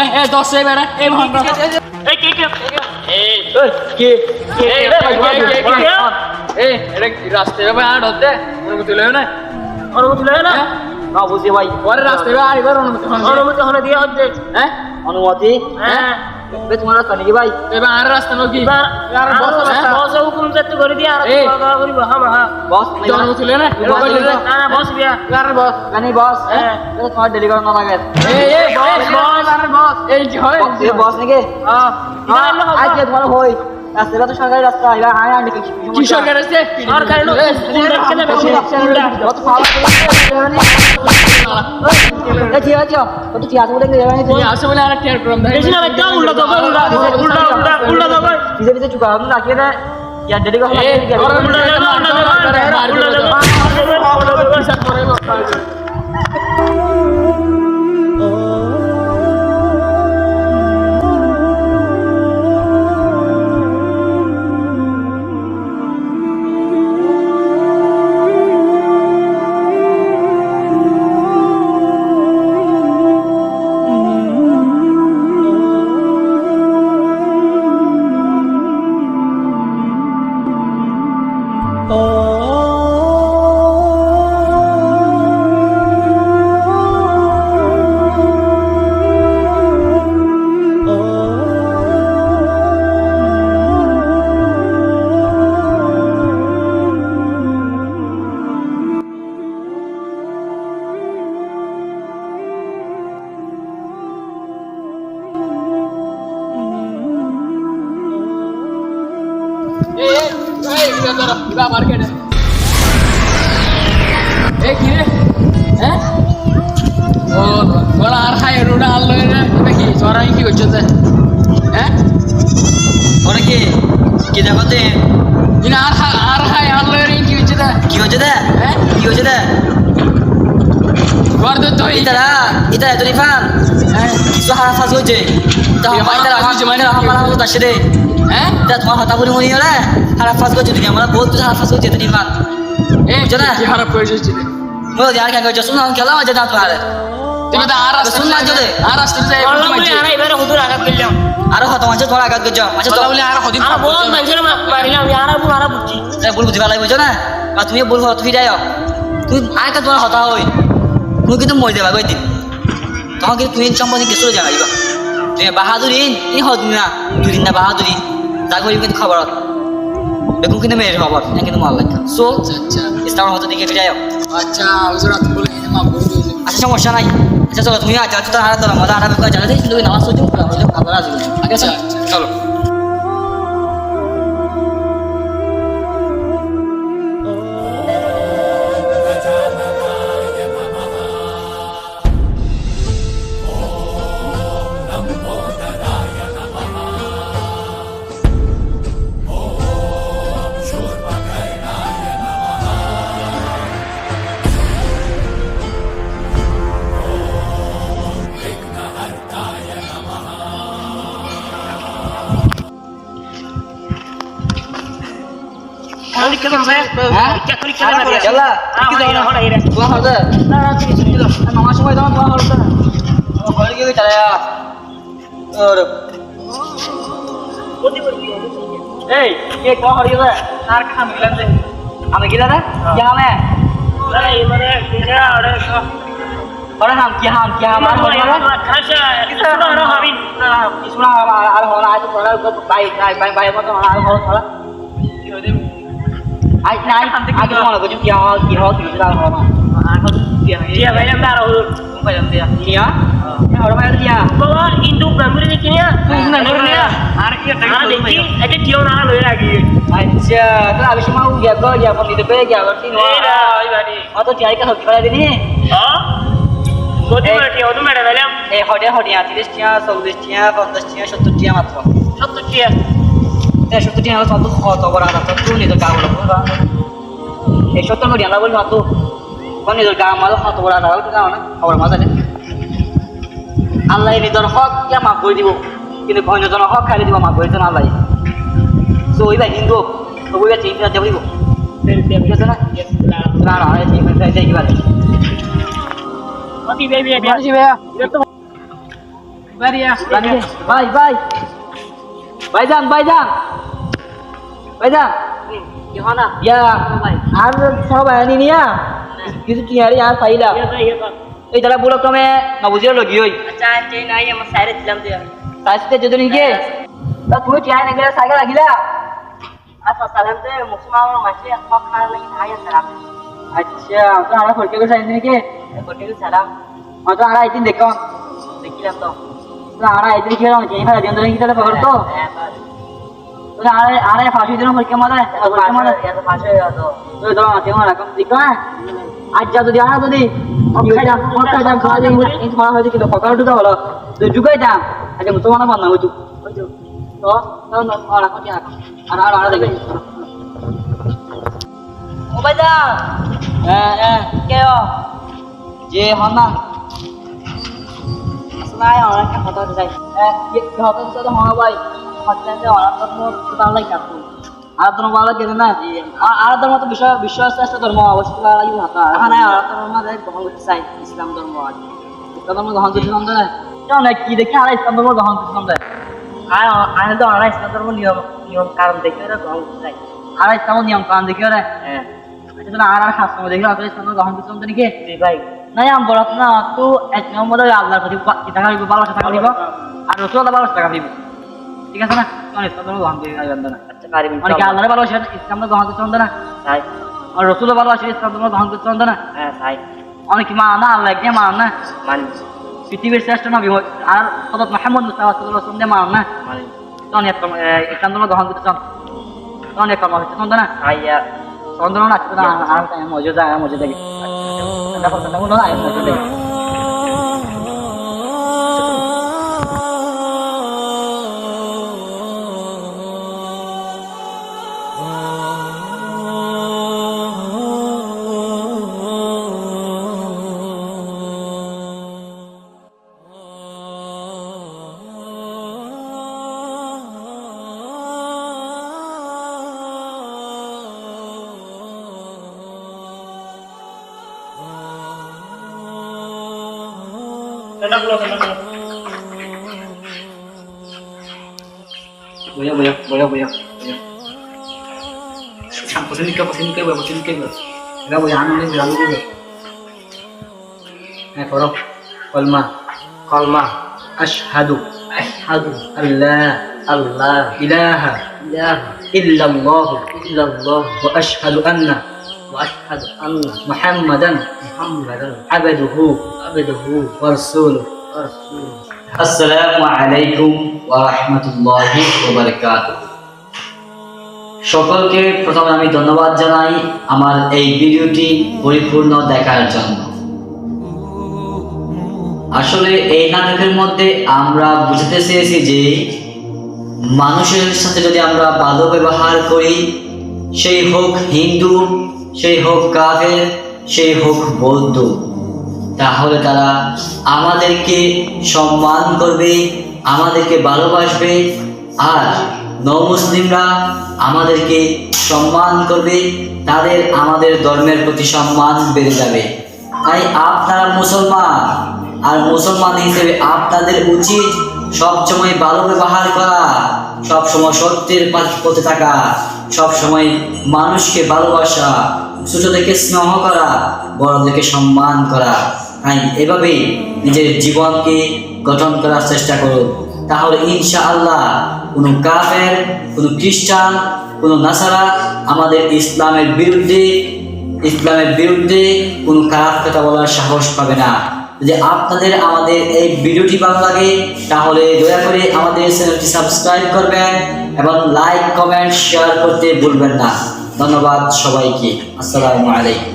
বহলে এ দশে বেড়া এ ভাঙা কে কে? এই কে কে এটা রাস্তায় যাবে আর হতে অনুমতি লয় না। অনুমতি লয় না? না বুঝি ভাই। পরে রাস্তায় আর এবার অনুমতি অনুমতি হলে দিয়ে হচ্ছে। হ্যাঁ? অনুমতি। হ্যাঁ? বে তোমার রাস্তা নাকি ভাই? এবার আর রাস্তা নাকি এবার আর বস বস বস হুকুম যাতে করে দিয়ে আর। খাওয়া করিব। হ্যাঁ হ্যাঁ। বস অনুমতি লয় না না। না বস বিয়া আর বস। জানি বস? হ্যাঁ। তোমার ডেলি না লাগে এই এই বস বস। আর বস। এই কি বস নাকি? হ্যাঁ। আজকে তোমার হই। রাস্তাটা তো সরকারি রাস্তা এবার আয় আন্টি কি সরকার আছে সরকারি লোক উল্টা উল্টা কত মার্কেটে কি রে হ্যাঁ ও বড় আর হাই রোড আর রে কি করছে হ্যাঁ কি কি দেখো তে কি হচ্ছে হ্যাঁ কি হচ্ছে তো তো ইতারা ইতারা রিফান হ্যাঁ কিছু হারা ফাজ হয়েছে তা আমার হারা মানে? তার সাথে হ্যাঁ? তা তোমার হতা করে মনে হলে হারা ফাজ করছে তুমি আমরা বহুত কিছু হারা ফাজ হয়েছে তুমি রিফান এই বুঝছ না? কি হারা পড়ে যাচ্ছে রে? কেন করছ শুনলাম খেলা আছে না তোমার তুমি তো আর রাস্তা শুনলাম যদি আর রাস্তা যাই বলে এবারে হুদুর আঘাত করলাম আরও হত মাঝে তোমার আঘাত করছ। মাঝে তো বলে আর হদিন আর বহুত মানুষের মারিলাম আর বল আর বুঝছি বুঝছ না? আর তুমি ভুল হত ফিরে যাও তুমি আর কা তোমার হতা হই। তুমি কিন্তু মই দেবা কই দিন? কিন্তু তুমি সম্পত্তি কিছু জানাইবা। তুমি বাহাদুরি ই হদ না। দুদিন না বাহাদুরি তা করি কিন্তু খবর বেগুন কিন্তু মেয়ের খবর না কিন্তু মাল লাগে সো ইসলাম হতে দিকে ফিরে যাও আচ্ছা হুজুর আপনি বলে আচ্ছা সমস্যা নাই। আচ্ছা চলো তুমি আজ তো হারা ধরো মজা আরামে করে নামাজ পড়তে আমরা খাবার আসবে। ঠিক আছে? আচ্ছা, আচ্ছা। চলো। খালি কেমন ভাই হ্যাঁ? কি খালি কেমন না দিয়া চলা কি দাও হড়া ইরা তোমার হতে না না তুমি শুনি দাও নামাজ সময় তোমার তোমার হতে ঘরে গিয়ে চলে যা ওর বদি বদি এই কে কোন হরি রে আর খাম গিলান আমি গিলা রে কি না হাম কি খাসা কিছু না তোরা বাই বাই বাই বাই মত আর হরা তোরা আই নাই আগে তোমার বুঝু কি হাল কি হাল কি জানা হরা আর হল কি হাল দিয়া ভাই আমরা আর হলো বাইরে দিয়া কিয়া হরা বাইরে দিয়া বাবা ইন্দু ব্রাহ্মণী দেখি নিয়া আর কি আর দেখি এটা টিও না লই লাগি আচ্ছা তাহলে আমি সময় গিয়া গো গিয়া ফোন দিতে পেয়ে গিয়া বলছি এই না ওই বাড়ি অত টিআই কা হকি করে দিনি হ্যাঁ বদি বদি ওদু মেরে দিলাম এই হডে হডে তিরিশ টিয়া চল্লিশ টিয়া পঞ্চাশ টিয়া সত্তর টিয়া মাত্র সত্তর টিয়া এই সত্তর টিয়া কত কত বড় আদা তো তুই নিজের গাঁ বলো বুঝবা এই সত্তর কোটি আমরা বলব তো কোন নিজের গাঁ মাল কত বড় আদা বলতে গাও না খবর মজা নেই। আল্লাহ নিজের হক কে মাফ করে দিব? কিন্তু অন্যজনের হক খাইলে দিব মাফ করে আল্লাহ। তো হিন্দু চিন্তা না? না ভাইজান ভাইজান। Gimana? ইয়া আর সব আনি নিয়া কিছু কি আরে পাইলা. এই তারা বলো নবুজিও লগি হই আচ্ছা নাই আমার সাইরে দিলাম তুই তাইতে যদি নিকে তা তুমি চাই না গেলে সাইকেল লাগিলা আচ্ছা সালাম তো মুসলমান মাসে সব খানা লাগি সালাম আচ্ছা তো আমরা ফরকে করে সাইন নিকে কোটি সালাম তো আমরা আইদিন দেখো দেখিলাম তো আমরা আইদিন কি হলো ফেলা দিন ধরে কি তাহলে পকড় তো হ্যাঁ তো আরে আরে ফাঁসি হয়ে গেল তো মারা কম দিক না আজ যা যদি আনা যদি অক্ষয়টা অক্ষয়টা খাওয়া যাবে এই মারা হয়েছে কিন্তু পকড় ঢুকা হলো। তো ঢুকাই দাম মুসলমান বান্না হইতো তো তো আর রাখো কি রাখো আর আর আর দেখে। ও বাজা হ্যাঁ হ্যাঁ কে যে হন একটা কথা চাই হ্যাঁ কি ভাই। হচ্ছে ভালো আর কেন? না? আর আর তো বিশ্ব বিশ্ব শ্রেষ্ঠ ধর্ম অবশ্যই ভালো হাতা এখানে আর গ্রহণ করতে চাই ইসলাম ধর্ম আর ইসলাম ধর্ম গ্রহণ করতে নাম দেয় কেন কি দেখি আর ইসলাম ধর্ম গ্রহণ করতে নাম আর আমি তো আমরা ইসলাম ধর্ম নিয়ম নিয়ম কারণ দেখে ওরা গ্রহণ করতে চাই আর ইসলাম নিয়ম কান দেখি ওরে হ্যাঁ। আর আর শাস্ত্র দেখি আর ইসলাম গ্রহণ করতে নাম নাকি? জি ভাই। না আমি বলত না তো এক নম্বর আল্লাহর প্রতি কি টাকা দিব? আর রসুল ভালো টাকা দিব। ঠিক আছে না ধর্ম গ্রহণ করে না আচ্ছা অনেকে আল্লাহরে ভালোবাসে ইসলাম ধর্ম গ্রহণ করতে না চাই আর রসুল ভালোবাসে ইসলাম ধর্ম গ্রহণ করতে না হ্যাঁ চাই অনেকে মা না আল্লাহ কে মান না মানি পৃথিবীর শ্রেষ্ঠ নবী আর হযরত মুহাম্মদ মুস্তাফা সাল্লাল্লাহু আলাইহি ওয়াসাল্লাম মান না মানি তখন এক ইসলাম ধর্ম গ্রহণ করতে চান তখন এক কর্ম হচ্ছে না আইয়া ধরো না আজকে তো আর- আর টাইম মজা Voy a, voy a, voy a, voy a, voy a. شوف بوزين لي كده بوزين لي كده بوزين لي كده لا ويا عم ليه بيعملوا كده هاي فرق قال ما قال ما أشهد أشهد الله الله إله إله إلا الله إلا الله وأشهد أن মুহাম্মাদান আবদুহু আবদুহু ওয়া রাসূলুহু ওয়া রাসূলুহু। আসসালামু আলাইকুম ওয়া রাহমাতুল্লাহি ওয়া বারাকাতুহু। সকলকে প্রথমে আমি ধন্যবাদ জানাই আমার এই ভিডিওটি পরিপূর্ণ দেখার জন্য। আসলে এই নাটকের মধ্যে আমরা বুঝতে চেয়েছি যে মানুষের সাথে যদি আমরা ভালো ব্যবহার করি, সেই হোক হিন্দু সেই হোক কাফের, সেই হোক বৌদ্ধ। তাহলে তারা আমাদেরকে সম্মান করবে, আমাদেরকে ভালোবাসবে, আর নমুসলিমরা আমাদেরকে সম্মান করবে, তাদের আমাদের ধর্মের প্রতি সম্মান বেড়ে যাবে। তাই আপনারা মুসলমান, আর মুসলমান হিসেবে আপনাদের উচিত সবসময় ভালো ব্যবহার করা, সবসময় সত্যের পথে থাকা। সবসময় মানুষকে ভালোবাসা ছোটদেরকে স্নেহ করা বড়দেরকে সম্মান করা। তাই এভাবেই নিজের জীবনকে গঠন করার চেষ্টা করুন। তাহলে ইনশা আল্লাহ কোনো কাফের, কোনো খ্রিস্টান, কোনো নাসারা আমাদের ইসলামের বিরুদ্ধে ইসলামের বিরুদ্ধে কোনো খারাপ কথা বলার সাহস পাবে না। যদি আপনাদের আমাদের এই ভিডিওটি ভালো লাগে, তাহলে দয়া করে আমাদের চ্যানেলটি সাবস্ক্রাইব করবেন এবং লাইক, কমেন্ট, শেয়ার করতে ভুলবেন না। ধন্যবাদ সবাইকে। আসসালামু আলাইকুম।